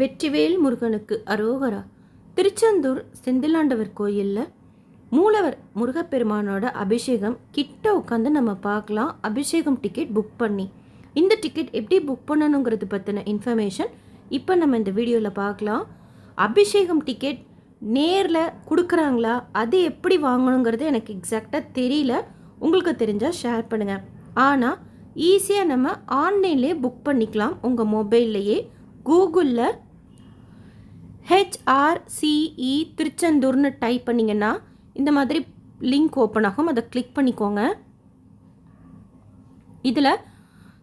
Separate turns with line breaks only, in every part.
வெற்றிவேல் முருகனுக்கு அரோகரா. திருச்செந்தூர் செந்திலாண்டவர் கோயிலில் மூலவர் முருகப்பெருமானோட அபிஷேகம். கிட்ட உட்காந்து நம்ம பார்க்கலாம் அபிஷேகம் டிக்கெட் புக் பண்ணி. இந்த டிக்கெட் எப்படி புக் பண்ணணுங்கிறது பற்றின இன்ஃபர்மேஷன் இப்போ நம்ம இந்த வீடியோவில் பார்க்கலாம் அபிஷேகம் டிக்கெட் நேரில் கொடுக்குறாங்களா? அது எப்படி வாங்கணுங்கிறது எனக்கு எக்ஸாக்டாக தெரியல. உங்களுக்கு தெரிஞ்சால் ஷேர் பண்ணுங்கள் ஆனால் ஈஸியாக நம்ம ஆன்லைன்லேயே புக் பண்ணிக்கலாம். உங்கள் மொபைல்லையே கூகுளில் ஹெச்ஆர்சிஇ திருச்செந்தூர்னு டைப் பண்ணிங்கன்னா இந்த மாதிரி லிங்க் ஓப்பன் ஆகும். அதை கிளிக் பண்ணிக்கோங்க. இதில்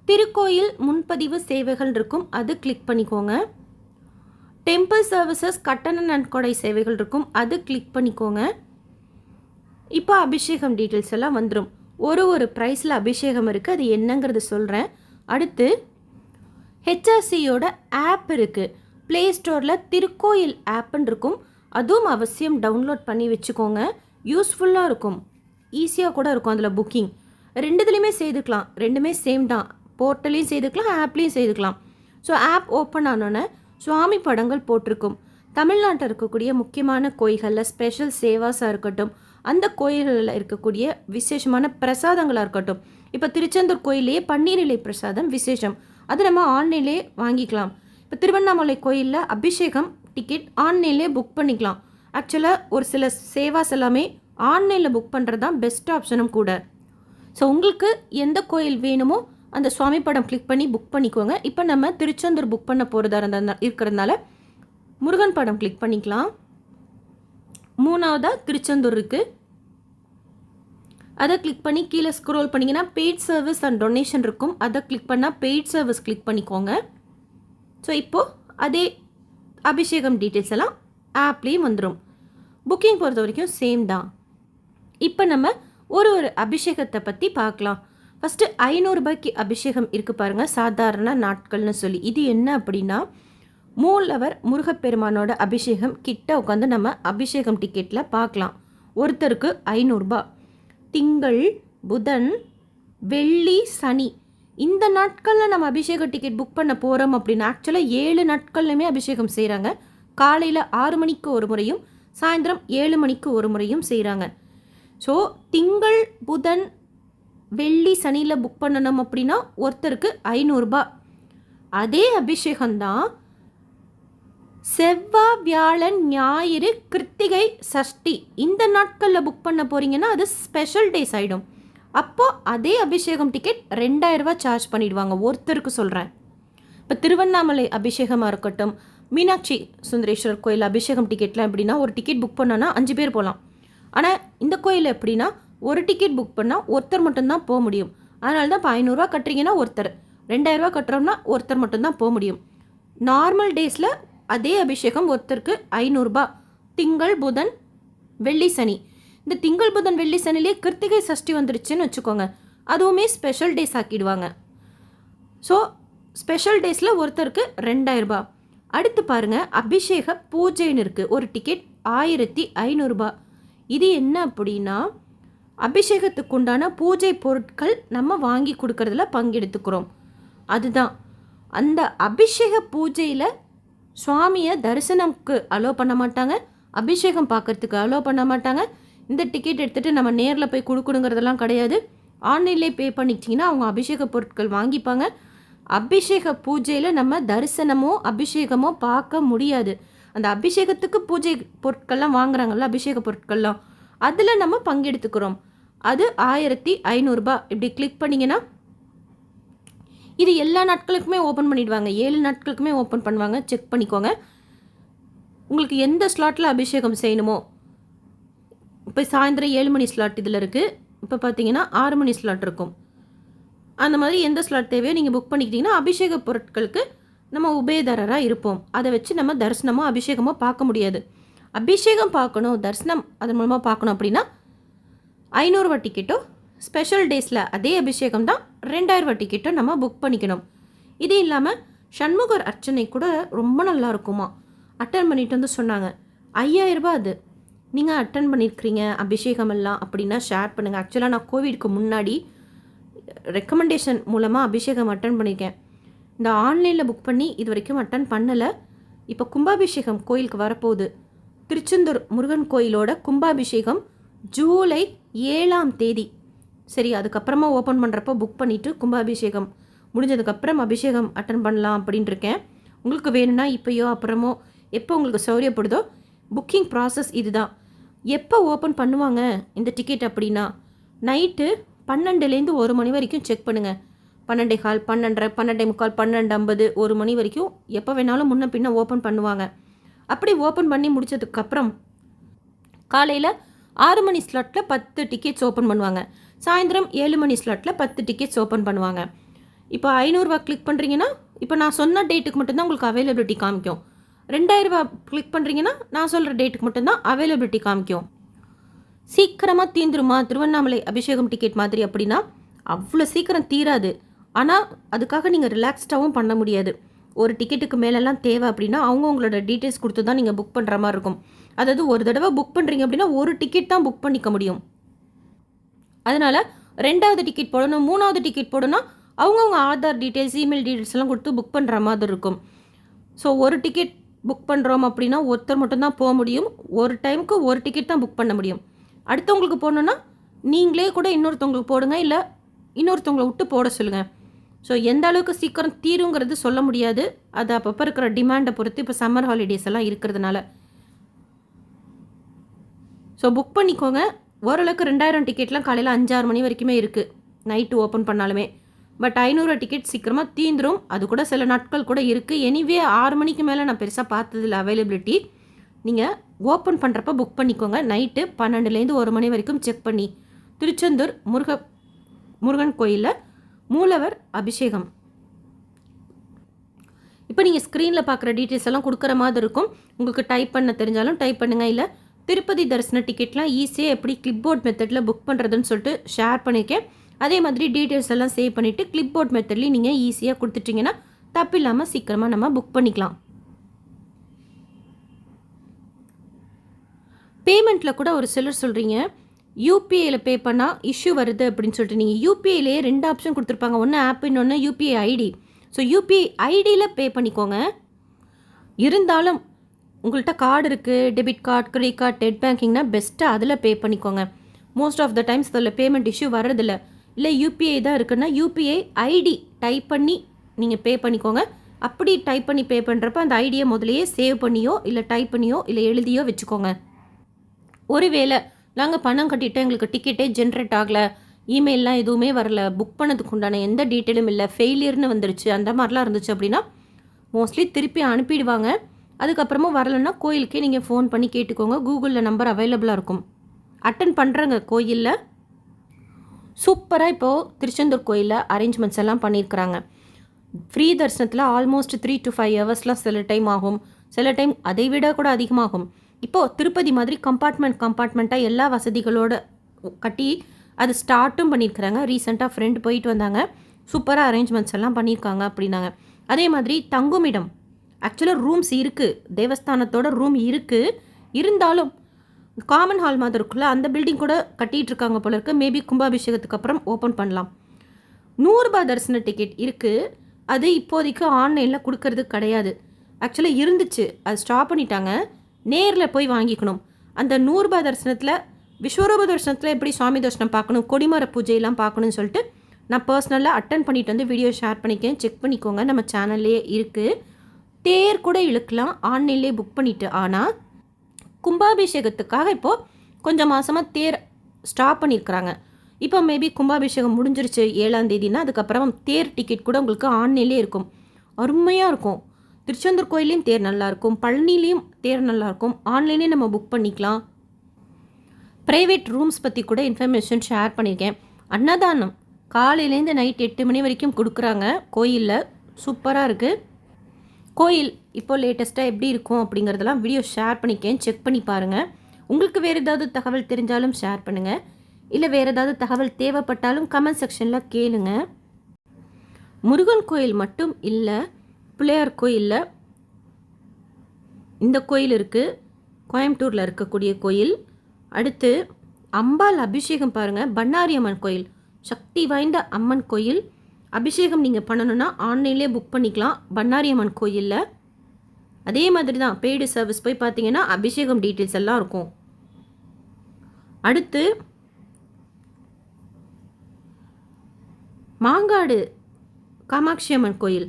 திருக்கோயில் முன்பதிவு சேவைகள் இருக்கும். அது கிளிக் பண்ணிக்கோங்க. டெம்பிள் சர்வீசஸ் கட்டண நன்கொடை சேவைகள் இருக்கும். அது கிளிக் பண்ணிக்கோங்க. இப்போ அபிஷேகம் டீட்டெயில்ஸ் எல்லாம் வந்துடும் ஒரு ஒரு ப்ரைஸில் அபிஷேகம் இருக்குது அது என்னங்கிறது சொல்கிறேன் அடுத்து ஹெச்ஆர்சியோட ஆப் இருக்குது ப்ளே ஸ்டோரில் திருக்கோயில் ஆப்புன்னு இருக்கும். அதுவும் அவசியம். டவுன்லோட் பண்ணி வச்சுக்கோங்க. யூஸ்ஃபுல்லாக இருக்கும். ஈஸியாக கூட இருக்கும் அதில் புக்கிங் ரெண்டுத்துலேயுமே செய்துக்கலாம். ரெண்டுமே சேம் தான். போர்ட்டலையும் செய்துக்கலாம் ஆப்லேயும் செய்துக்கலாம். ஸோ ஆப் ஓப்பன் ஆனோன்னே சுவாமி படங்கள் போட்டிருக்கும். தமிழ்நாட்டில் இருக்கக்கூடிய முக்கியமான கோயில்களில் ஸ்பெஷல் சேவாஸாக இருக்கட்டும் அந்த கோயில்களில் இருக்கக்கூடிய விசேஷமான பிரசாதங்களாக இருக்கட்டும். இப்போ திருச்செந்தூர் கோயிலே பன்னீர் இலை பிரசாதம் விசேஷம். அது நம்ம ஆன்லைன்லேயே வாங்கிக்கலாம். இப்போ திருவண்ணாமலை கோயிலில் அபிஷேகம் டிக்கெட் ஆன்லைன்லேயே புக் பண்ணிக்கலாம். ஆக்சுவலாக ஒரு சில சேவாஸ் எல்லாமே ஆன்லைனில் புக் பண்ணுறது தான் பெஸ்ட் ஆப்ஷனும் கூட. ஸோ உங்களுக்கு எந்த கோயில் வேணுமோ அந்த சுவாமி படம் கிளிக் பண்ணி புக் பண்ணிக்கோங்க. இப்போ நம்ம திருச்செந்தூர் புக் பண்ண போகிறதா இருந்தால் இருக்கிறதுனால முருகன் படம் கிளிக் பண்ணிக்கலாம். மூணாவதாக திருச்செந்தூர் இருக்குது அதை கிளிக் பண்ணி கீழே ஸ்க்ரோல் பண்ணிங்கன்னா பெய்ட் சர்வீஸ் அண்ட் டொனேஷன் இருக்கும். அதை கிளிக் பண்ணால் பெய்ட் சர்வீஸ் கிளிக் பண்ணிக்கோங்க. ஸோ இப்போது அதே அபிஷேகம் டீட்டெயில்ஸ் எல்லாம் ஆப்லேயும் வந்துடும் புக்கிங் பொறுத்த வரைக்கும் சேம் தான். இப்போ நம்ம ஒரு ஒரு அபிஷேகத்தை பற்றி பார்க்கலாம். ஃபஸ்ட்டு ஐநூறுரூபாய்க்கு அபிஷேகம் இருக்குது பாருங்கள் சாதாரண நாட்கள்னு சொல்லி. இது என்ன அப்படின்னா மூலவர் முருகப்பெருமானோட அபிஷேகம் கிட்ட உட்காந்து நம்ம அபிஷேகம் டிக்கெட்டில் பார்க்கலாம். ஒருத்தருக்கு ஐநூறுரூபா திங்கள் புதன் வெள்ளி சனி இந்த நாட்களில் நம்ம அபிஷேக டிக்கெட் புக் பண்ண போகிறோம் அப்படின்னா ஆக்சுவலாக ஏழு நாட்கள்லையுமே அபிஷேகம் செய்கிறாங்க காலையில் ஆறு மணிக்கு ஒரு முறையும் சாயந்தரம் ஏழு மணிக்கு ஒரு முறையும் செய்கிறாங்க ஸோ திங்கள் புதன் வெள்ளி சனியில் புக் பண்ணணும் அப்படின்னா ஒருத்தருக்கு ஐநூறுரூபா அதே அபிஷேகம்தான் செவ்வாய் வியாழன் ஞாயிறு கிருத்திகை சஷ்டி இந்த நாட்களில் புக் பண்ண போகிறீங்கன்னா அது ஸ்பெஷல் டேஸ் ஆகிடும் அப்போது அதே அபிஷேகம் டிக்கெட் ரெண்டாயிரரூபா சார்ஜ் பண்ணிடுவாங்க. ஒருத்தருக்கு சொல்கிறேன் இப்போ திருவண்ணாமலை அபிஷேகமாக இருக்கட்டும் மீனாட்சி சுந்தரேஸ்வரர் கோயில் அபிஷேகம் டிக்கெட்லாம் எப்படின்னா ஒரு டிக்கெட் புக் பண்ணோன்னா அஞ்சு பேர் போகலாம். ஆனால் இந்த கோயில் எப்படின்னா ஒரு டிக்கெட் புக் பண்ணால் ஒருத்தர் மட்டும்தான் போக முடியும். அதனால தான் இப்போ ஐநூறுரூவா கட்டுறீங்கன்னா ஒருத்தர். ரெண்டாயிரரூவா கட்டுறோம்னா ஒருத்தர் மட்டும்தான் போக முடியும். நார்மல் டேஸில் அதே அபிஷேகம் ஒருத்தருக்கு ஐநூறுரூபா திங்கள் புதன் வெள்ளி சனி. இந்த திங்கள் புதன் வெள்ளி சனிலே கிருத்திகை சஷ்டி வந்துருச்சுன்னு வச்சுக்கோங்க. அதுவுமே ஸ்பெஷல் டேஸ் ஆக்கிடுவாங்க. ஸோ ஸ்பெஷல் டேஸில் ஒருத்தருக்கு ரெண்டாயிரரூபா அடுத்து பாருங்கள் அபிஷேக பூஜைன்னு இருக்குது ஒரு டிக்கெட் ஆயிரத்தி ஐநூறுரூபா இது என்ன அப்படின்னா அபிஷேகத்துக்கு உண்டான பூஜை பொருட்கள் நம்ம வாங்கி கொடுக்கறதுல பங்கெடுத்துக்கிறோம். அதுதான். அந்த அபிஷேக பூஜையில் சுவாமியை தரிசனம்க்கு அலோ பண்ண மாட்டாங்க. அபிஷேகம் பார்க்கறதுக்கு அலோ பண்ண மாட்டாங்க. இந்த டிக்கெட் எடுத்துகிட்டு நம்ம நேரில் போய் கொடுக்கணுங்கிறதெல்லாம் கிடையாது. ஆன்லைன்லேயே பே பண்ணிச்சிங்கன்னா அவங்க அபிஷேக பொருட்கள் வாங்கிப்பாங்க. அபிஷேக பூஜையில் நம்ம தரிசனமோ அபிஷேகமோ பார்க்க முடியாது. அந்த அபிஷேகத்துக்கு பூஜை பொருட்கள்லாம் வாங்குறாங்கல்ல அபிஷேக பொருட்கள்லாம். அதில் நம்ம பங்கெடுத்துக்கிறோம். அது ஆயிரத்தி ஐநூறுரூபா இப்படி கிளிக் பண்ணிங்கன்னா இது எல்லா நாட்களுக்குமே ஓப்பன் பண்ணிடுவாங்க. ஏழு நாட்களுக்குமே ஓப்பன் பண்ணுவாங்க. செக் பண்ணிக்கோங்க. உங்களுக்கு எந்த ஸ்லாட்டில் அபிஷேகம் செய்யணுமோ இப்போ சாயந்தரம் ஏழு மணி ஸ்லாட் இதில் இருக்குது இப்போ பார்த்தீங்கன்னா ஆறு மணி ஸ்லாட் இருக்கும். அந்த மாதிரி எந்த ஸ்லாட் தேவையோ நீங்கள் புக் பண்ணிக்கிட்டிங்கன்னா அபிஷேக பொருட்களுக்கு நம்ம உபயதாரராக இருப்போம். அதை வச்சு நம்ம தரிசனமோ அபிஷேகமோ பார்க்க முடியாது. அபிஷேகம் பார்க்கணும் தரிசனம் அதன் மூலமாக பார்க்கணும் அப்படின்னா ஐநூறுரூவா டிக்கெட்டோ ஸ்பெஷல் டேஸில் அதே அபிஷேகம் தான் ரெண்டாயிரரூவா டிக்கெட்டோ நம்ம புக் பண்ணிக்கணும். இது இல்லாமல் சண்முகர் அர்ச்சனை கூட ரொம்ப நல்லா இருக்குமா? அட்டன் பண்ணிட்டு வந்து சொன்னாங்க. ஐயாயிரரூபா அது. நீங்கள் அட்டன் பண்ணியிருக்கிறீங்க அபிஷேகம் எல்லாம் அப்படின்னா ஷேர் பண்ணுங்கள் ஆக்சுவலாக நான் கோவிட்க்கு முன்னாடி ரெக்கமெண்டேஷன் மூலமாக அபிஷேகம் அட்டன் பண்ணியிருக்கேன் இந்த ஆன்லைனில் புக் பண்ணி இது வரைக்கும் அட்டன் பண்ணலை. இப்போ கும்பாபிஷேகம் கோயிலுக்கு வரப்போகுது. திருச்செந்தூர் முருகன் கோயிலோட கும்பாபிஷேகம் ஜூலை ஏழாம் தேதி. சரி அதுக்கப்புறமா ஓப்பன் பண்ணுறப்போ புக் பண்ணிவிட்டு கும்பாபிஷேகம் முடிஞ்சதுக்கப்புறம் அபிஷேகம் அட்டன் பண்ணலாம் அப்படின்ட்டு இருக்கேன் உங்களுக்கு வேணும்னா இப்போயோ அப்புறமோ எப்போ உங்களுக்கு சௌரியப்படுதோ புக்கிங் ப்ராசஸ் இதுதான். எப்போ ஓப்பன் பண்ணுவாங்க? இந்த டிக்கெட் அப்படின்னா? நைட்டு பன்னெண்டுலேருந்து ஒரு மணி வரைக்கும் செக் பண்ணுங்கள் பன்னெண்டே கால் பன்னெண்டரை பன்னெண்டே முக்கால் பன்னெண்டு ஐம்பது ஒரு மணி வரைக்கும் எப்போ வேணாலும் முன்ன பின்ன ஓப்பன் பண்ணுவாங்க. அப்படி ஓப்பன் பண்ணி முடிச்சதுக்கப்புறம் காலையில் ஆறு மணி ஸ்லாட்டில் பத்து டிக்கெட்ஸ் ஓப்பன் பண்ணுவாங்க. சாயந்தரம் ஏழு மணி ஸ்லாட்டில் பத்து டிக்கெட்ஸ் ஓப்பன் பண்ணுவாங்க. இப்போ ஐநூறுரூவா கிளிக் பண்ணுறீங்கன்னா இப்போ நான் சொன்ன டேட்டுக்கு மட்டும்தான் உங்களுக்கு அவைலபிலிட்டி காமிக்கும். ரெண்டாயிரரூபா கிளிக் பண்ணுறீங்கன்னா நான் சொல்கிற டேட்டுக்கு மட்டும்தான் அவைலபிலிட்டி காமிக்கும். சீக்கிரமாக தீந்துருமா? திருவண்ணாமலை அபிஷேகம் டிக்கெட் மாதிரி அப்படின்னா அவ்வளோ சீக்கிரம் தீராது. ஆனால் அதுக்காக நீங்கள் ரிலாக்ஸ்டாகவும் பண்ண முடியாது. ஒரு டிக்கெட்டுக்கு மேலெல்லாம் தேவை அப்படின்னா அவங்க உங்களோட டீட்டெயில்ஸ் கொடுத்து தான் நீங்கள் புக் பண்ணுற மாதிரி இருக்கும். அதாவது ஒரு தடவை புக் பண்ணுறீங்க அப்படின்னா ஒரு டிக்கெட் தான் புக் பண்ணிக்க முடியும். அதனால் ரெண்டாவது டிக்கெட் போடணும் மூணாவது டிக்கெட் போடணும் அவங்கவுங்க ஆதார் டீட்டெயில்ஸ் இமெயில் டீட்டெயில்ஸ் எல்லாம் கொடுத்து புக் பண்ணுற மாதிரி இருக்கும். ஸோ ஒரு டிக்கெட் புக் பண்ணுறோம் அப்படின்னா ஒருத்தர் மட்டும்தான் போக முடியும். ஒரு டைமுக்கு ஒரு டிக்கெட் தான் புக் பண்ண முடியும். அடுத்தவங்களுக்கு போடணுன்னா நீங்களே கூட இன்னொருத்தவங்களுக்கு போடுங்க இல்லை இன்னொருத்தவங்களை விட்டு போட சொல்லுங்கள் ஸோ எந்த அளவுக்கு சீக்கிரம் தீருங்கிறது சொல்ல முடியாது. அது அப்பப்போ இருக்கிற டிமாண்டை பொறுத்து இப்போ சம்மர் ஹாலிடேஸ் எல்லாம் இருக்கிறதுனால. ஸோ புக் பண்ணிக்கோங்க. ஓரளவுக்கு ரெண்டாயிரம் டிக்கெட்லாம் காலையில் அஞ்சாறு மணி வரைக்குமே இருக்குது நைட்டு ஓப்பன் பண்ணாலுமே. பட் ஐநூறு டிக்கெட் சீக்கிரமாக தீந்துரும். அது கூட சில நாட்கள் கூட இருக்குது எனிவே ஆறு மணிக்கு மேலே நான் பெருசாக பார்த்ததில்ல அவைலபிலிட்டி நீங்கள் ஓப்பன் பண்ணுறப்ப புக் பண்ணிக்கோங்க. நைட்டு பன்னெண்டுலேருந்து ஒரு மணி வரைக்கும் செக் பண்ணி. திருச்செந்தூர் முருக முருகன் கோயிலில் மூலவர் அபிஷேகம். இப்போ நீங்கள் ஸ்க்ரீனில் பார்க்குற டீட்டெயில்ஸ் எல்லாம் கொடுக்குற மாதிரி இருக்கும். உங்களுக்கு டைப் பண்ண தெரிஞ்சாலும் டைப் பண்ணுங்கள் இல்லை திருப்பதி தரிசன டிக்கெட்லாம் ஈஸியாக எப்படி கிளிப் போர்ட் மெத்தடில் புக் பண்ணுறதுன்னு சொல்லிட்டு ஷேர் பண்ணியிருக்கேன். அதே மாதிரி டீட்டெயில்ஸ் எல்லாம் சேவ் பண்ணிவிட்டு கிளிப்போர்ட் மெத்தட்லேயும் நீங்கள் ஈஸியாக கொடுத்துட்டிங்கன்னா தப்பு இல்லாமல் சீக்கிரமாக நம்ம புக் பண்ணிக்கலாம். பேமெண்ட்டில் கூட ஒரு சிலர் சொல்கிறீங்க யூபிஐயில் பே பண்ணால் இஷ்யூ வருது அப்படின்னு சொல்லிட்டு நீங்கள் யூபிஐலேயே ரெண்டு ஆப்ஷன் கொடுத்துருப்பாங்க. ஒன்று ஆப் இன்னொன்று யூபிஐ ஐடி ஸோ யூபிஐ ஐடியில் பே பண்ணிக்கோங்க. இருந்தாலும் உங்கள்கிட்ட கார்டு இருக்குது debit card credit card net பேங்கிங்னா பெஸ்ட்டாக அதில் பே பண்ணிக்கோங்க. மோஸ்ட் ஆஃப் த டைம்ஸ் அதில் பேமெண்ட் இஷ்யூ வர்றதில்ல. இல்லை யூபிஐ தான் இருக்குன்னா யூபிஐ ஐடி டைப் பண்ணி நீங்கள் பே பண்ணிக்கோங்க. அப்படி டைப் பண்ணி பே பண்ணுறப்ப அந்த ஐடியை முதலையே சேவ் பண்ணியோ இல்லை டைப் பண்ணியோ இல்லை எழுதியோ வச்சுக்கோங்க. ஒருவேளை நாங்கள் பணம் கட்டிட்டு எங்களுக்கு டிக்கெட்டே ஜென்ரேட் ஆகலை இமெயிலெலாம் எதுவுமே வரல புக் பண்ணதுக்கு உண்டான எந்த டீட்டெயிலும் இல்லை ஃபெயிலியர்னு வந்துருச்சு அந்த மாதிரிலாம் இருந்துச்சு அப்படின்னா மோஸ்ட்லி திருப்பி அனுப்பிடுவாங்க. அதுக்கப்புறமா வரலைன்னா கோயிலுக்கே நீங்கள் ஃபோன் பண்ணி கேட்டுக்கோங்க. கூகுளில் நம்பர் அவைலபிளாக இருக்கும். அட்டன் பண்ணுறங்க கோயிலில். சூப்பராக இப்போது திருச்செந்தூர் கோயிலில் அரேஞ்ச்மெண்ட்ஸ் எல்லாம் பண்ணியிருக்கிறாங்க ஃப்ரீ தரிசனத்தில் ஆல்மோஸ்ட் த்ரீ டு ஃபைவ் ஹவர்ஸ்லாம் சில டைம் ஆகும். சில டைம் அதை விட கூட அதிகமாகும். இப்போது திருப்பதி மாதிரி கம்பார்ட்மெண்ட் கம்பார்ட்மெண்ட்டாக எல்லா வசதிகளோட கட்டி அது ஸ்டார்ட்டும் பண்ணியிருக்கிறாங்க ரீசெண்டாக ஃப்ரெண்டு போயிட்டு வந்தாங்க. சூப்பராக அரேஞ்ச்மெண்ட்ஸ் எல்லாம் பண்ணியிருக்காங்க அப்படின்னாங்க. அதே மாதிரி தங்குமிடம். ஆக்சுவலாக ரூம்ஸ் இருக்குது தேவஸ்தானத்தோட ரூம் இருக்குது இருந்தாலும் காமன் ஹால் மாதிரி இருக்குல்ல அந்த பில்டிங் கூட கட்டிகிட்டு இருக்காங்க போல இருக்குது மேபி கும்பாபிஷேகத்துக்கு அப்புறம் ஓப்பன் பண்ணலாம். நூறுரூபா தரிசன டிக்கெட் இருக்குது அது இப்போதைக்கு ஆன்லைனில் கொடுக்கறது கிடையாது. ஆக்சுவலாக இருந்துச்சு. அது ஸ்டாப் பண்ணிட்டாங்க. நேரில் போய் வாங்கிக்கணும். அந்த நூறுரூபா தரிசனத்தில் விஸ்வரூப தரிசனத்தில் எப்படி சுவாமி தரிசனம் பார்க்கணும் கொடிமர பூஜையெல்லாம் பார்க்கணும்னு சொல்லிட்டு நான் பர்சனலாக அட்டன் பண்ணிட்டு வந்து வீடியோ ஷேர் பண்ணிக்கேன். செக் பண்ணிக்கோங்க. நம்ம சேனல்லே இருக்குது தேர் கூட இழுக்கலாம். ஆன்லைன்லேயே புக் பண்ணிவிட்டு ஆனால் கும்பாபிஷேகத்துக்காக இப்போது கொஞ்சம் மாதமாக தேர் ஸ்டாப் பண்ணியிருக்கிறாங்க. இப்போ மேபி கும்பாபிஷேகம் முடிஞ்சிருச்சு ஏழாம் தேதினா அதுக்கப்புறம் தேர் டிக்கெட் கூட உங்களுக்கு ஆன்லைன்லேயே இருக்கும். அருமையாக இருக்கும். திருச்செந்தூர் கோயிலையும் தேர் நல்லாயிருக்கும் பழனிலையும் தேர் நல்லாயிருக்கும் ஆன்லைனே நம்ம புக் பண்ணிக்கலாம். ப்ரைவேட் ரூம்ஸ் பற்றி கூட இன்ஃபர்மேஷன் ஷேர் பண்ணியிருக்கேன். அன்னதானம் காலையிலேருந்து நைட் எட்டு மணி வரைக்கும் கொடுக்குறாங்க. கோயிலில் சூப்பராக இருக்குது கோயில் இப்போ லேட்டஸ்ட்டாக எப்படி இருக்கும் அப்படிங்கிறதெல்லாம் வீடியோ ஷேர் பண்ணிக்கேன். செக் பண்ணி பாருங்கள் உங்களுக்கு வேறு ஏதாவது தகவல் தெரிஞ்சாலும் ஷேர் பண்ணுங்கள் இல்லை வேறு ஏதாவது தகவல் தேவைப்பட்டாலும் கமெண்ட் செக்ஷனில் கேளுங்க. முருகன் கோயில் மட்டும் இல்லை பிள்ளையார் கோயிலில் இந்த கோயில் இருக்குது கோயம்புத்தூரில் இருக்கக்கூடிய கோயில். அடுத்து அம்பாள் அபிஷேகம் பாருங்கள் பண்ணாரி அம்மன் கோயில். சக்தி வாய்ந்த அம்மன் கோயில். அபிஷேகம் நீங்கள் பண்ணணுன்னா ஆன்லைன்லேயே புக் பண்ணிக்கலாம். பண்ணாரி அம்மன் கோயிலில். அதே மாதிரி தான் பெய்டு சர்வீஸ் போய் பார்த்தீங்கன்னா அபிஷேகம் டீட்டெயில்ஸ் எல்லாம் இருக்கும். அடுத்து மாங்காடு காமாட்சி அம்மன் கோயில்.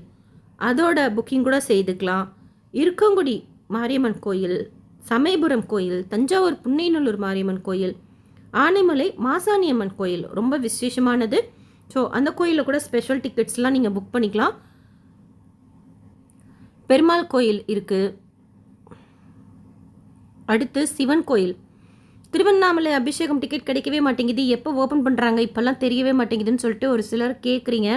அதோட புக்கிங் கூட செய்துக்கலாம். இருக்கங்குடி மாரியம்மன் கோயில் சமயபுரம் கோயில் தஞ்சாவூர் புன்னைநல்லூர் மாரியம்மன் கோயில் ஆனைமலை மாசாணி அம்மன் கோயில் ரொம்ப விசேஷமானது. ஸோ அந்த கோயிலில் கூட ஸ்பெஷல் டிக்கெட்ஸ்லாம் நீங்கள் புக் பண்ணிக்கலாம். பெருமாள் கோயில் இருக்குது அடுத்து சிவன் கோயில். திருவண்ணாமலை அபிஷேகம் டிக்கெட் கிடைக்கவே மாட்டேங்குது. எப்போ ஓப்பன் பண்ணுறாங்க இப்போல்லாம் தெரியவே மாட்டேங்குதுன்னு சொல்லிட்டு ஒரு சிலர் கேட்குறீங்க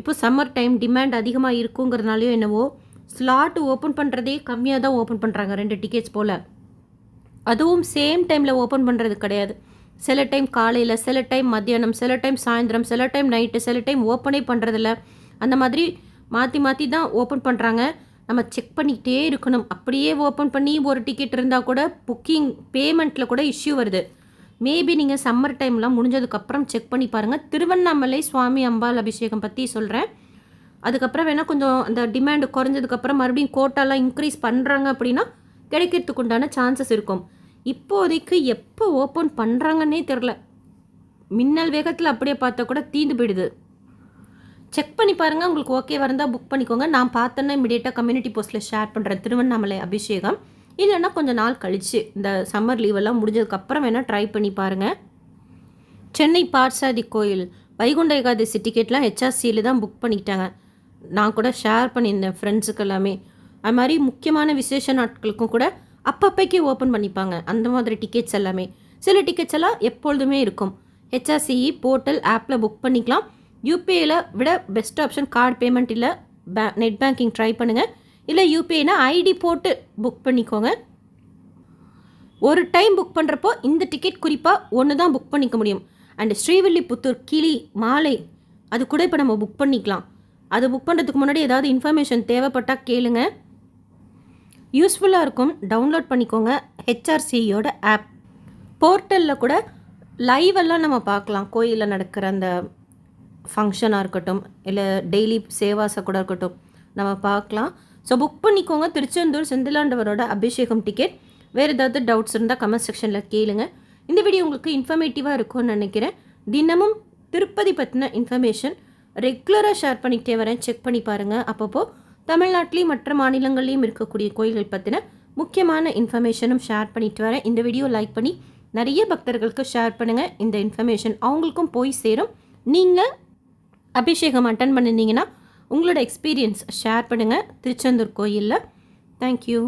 இப்போ சம்மர் டைம் டிமாண்ட் அதிகமாக இருக்குங்கிறதுனாலையோ என்னவோ ஸ்லாட் ஓப்பன் பண்ணுறதே கம்மியாக தான் ஓப்பன் பண்ணுறாங்க ரெண்டு டிக்கெட்ஸ் போல். அதுவும் சேம் டைமில் ஓப்பன் பண்ணுறது கிடையாது. சில டைம் காலையில் சில டைம் மத்தியானம் சில டைம் சாயந்தரம் சில டைம் நைட்டு சில டைம் ஓப்பனே பண்ணுறதில்ல அந்த மாதிரி மாற்றி மாற்றி தான் ஓப்பன் பண்ணுறாங்க நம்ம செக் பண்ணிக்கிட்டே இருக்கணும். அப்படியே ஓப்பன் பண்ணி ஒரு டிக்கெட் இருந்தால் கூட புக்கிங் பேமெண்ட்டில் கூட இஷ்யூ வருது. மேபி நீங்கள் சம்மர் டைம்லாம் முடிஞ்சதுக்கப்புறம் செக் பண்ணி பாருங்கள் திருவண்ணாமலை சுவாமி அம்பாள் அபிஷேகம் பற்றி சொல்கிறேன் அதுக்கப்புறம் வேணால் கொஞ்சம் அந்த டிமாண்டு குறைஞ்சதுக்கப்புறம் மறுபடியும் கோட்டாலாம் இன்க்ரீஸ் பண்ணுறாங்க அப்படின்னா கிடைக்கிறதுக்கு உண்டான சான்சஸ் இருக்கும். இப்போதைக்கு எப்போ ஓப்பன் பண்ணுறாங்கன்னே தெரில மின்னல் வேகத்தில் அப்படியே பார்த்தா கூட தீந்து போயிடுது. செக் பண்ணி பாருங்கள் உங்களுக்கு ஓகேவாக இருந்தால் புக் பண்ணிக்கோங்க. நான் பார்த்தேன்னா இமீடியட்டாக கம்யூனிட்டி போஸ்ட்டில் ஷேர் பண்ணுறேன் திருவண்ணாமலை அபிஷேகம். இல்லைன்னா கொஞ்சம் நாள் கழிச்சு இந்த சம்மர் லீவெல்லாம் முடிஞ்சதுக்கப்புறம் வேணால் ட்ரை பண்ணி பாருங்கள் சென்னை பார்சாதி கோயில் வைகுண்ட ஏகாதசி டிக்கெட்லாம் ஹெச்ஆர்சியில் தான் புக் பண்ணிக்கிட்டாங்க. நான் கூட ஷேர் பண்ணியிருந்தேன் ஃப்ரெண்ட்ஸுக்கு எல்லாமே. அது மாதிரி முக்கியமான விசேஷ நாட்களுக்கும் கூட அப்பப்போக்கே ஓப்பன் பண்ணிப்பாங்க. அந்த மாதிரி டிக்கெட்ஸ் எல்லாமே. சில டிக்கெட்ஸ் எல்லாம் எப்பொழுதுமே இருக்கும். ஹெச்ஆர்சிஇ போர்ட்டல் ஆப்பில் புக் பண்ணிக்கலாம். யூபிஐயில் விட பெஸ்ட் ஆப்ஷன் கார்டு பேமெண்ட் இல்லை பே நெட் பேங்கிங் ட்ரை பண்ணுங்கள் இல்லை யூபிஐனா ஐடி போட்டு புக் பண்ணிக்கோங்க. ஒரு டைம் புக் பண்ணுறப்போ இந்த டிக்கெட் குறிப்பாக ஒன்று தான் புக் பண்ணிக்க முடியும். அண்ட் ஸ்ரீவில்லிபுத்தூர் கிளி மாலை அது கூட இப்போ நம்ம புக் பண்ணிக்கலாம். அது புக் பண்ணுறதுக்கு முன்னாடி ஏதாவது இன்ஃபர்மேஷன் தேவைப்பட்டால் கேளுங்க. யூஸ்ஃபுல்லாக இருக்கும் டவுன்லோட் பண்ணிக்கோங்க ஹெச்ஆர்சியோட ஆப் போர்ட்டலில் கூட லைவெல்லாம் நம்ம பார்க்கலாம் கோயிலில் நடக்கிற அந்த ஃபங்க்ஷனாக இருக்கட்டும் இல்லை டெய்லி சேவாஸாக கூட இருக்கட்டும் நம்ம பார்க்கலாம். ஸோ புக் பண்ணிக்கோங்க. திருச்செந்தூர் செந்திலாண்டவரோட அபிஷேகம் டிக்கெட் வேறு ஏதாவது டவுட்ஸ் இருந்தால் கமெண்ட் செக்ஷனில் கேளுங்க. இந்த வீடியோ உங்களுக்கு இன்ஃபர்மேட்டிவாக இருக்கும்னு நினைக்கிறேன். தினமும் திருப்பதி பற்றின இன்ஃபர்மேஷன் ரெகுலராக ஷேர் பண்ணிக்கிட்டே வரேன். செக் பண்ணி பாருங்கள் அப்பப்போ தமிழ்நாட்டிலையும் மற்ற மாநிலங்கள்லேயும் இருக்கக்கூடிய கோயில்கள் பற்றின முக்கியமான இன்ஃபர்மேஷனும் ஷேர் பண்ணிட்டு வரேன். இந்த வீடியோ லைக் பண்ணி நிறைய பக்தர்களுக்கு ஷேர் பண்ணுங்கள் இந்த இன்ஃபர்மேஷன் அவங்களுக்கும் போய் சேரும். நீங்கள் அபிஷேகம் அட்டன் பண்ணிருந்தீங்கன்னா உங்களோட எக்ஸ்பீரியன்ஸ் ஷேர் பண்ணுங்கள் திருச்செந்தூர் கோயிலில். தேங்க்யூ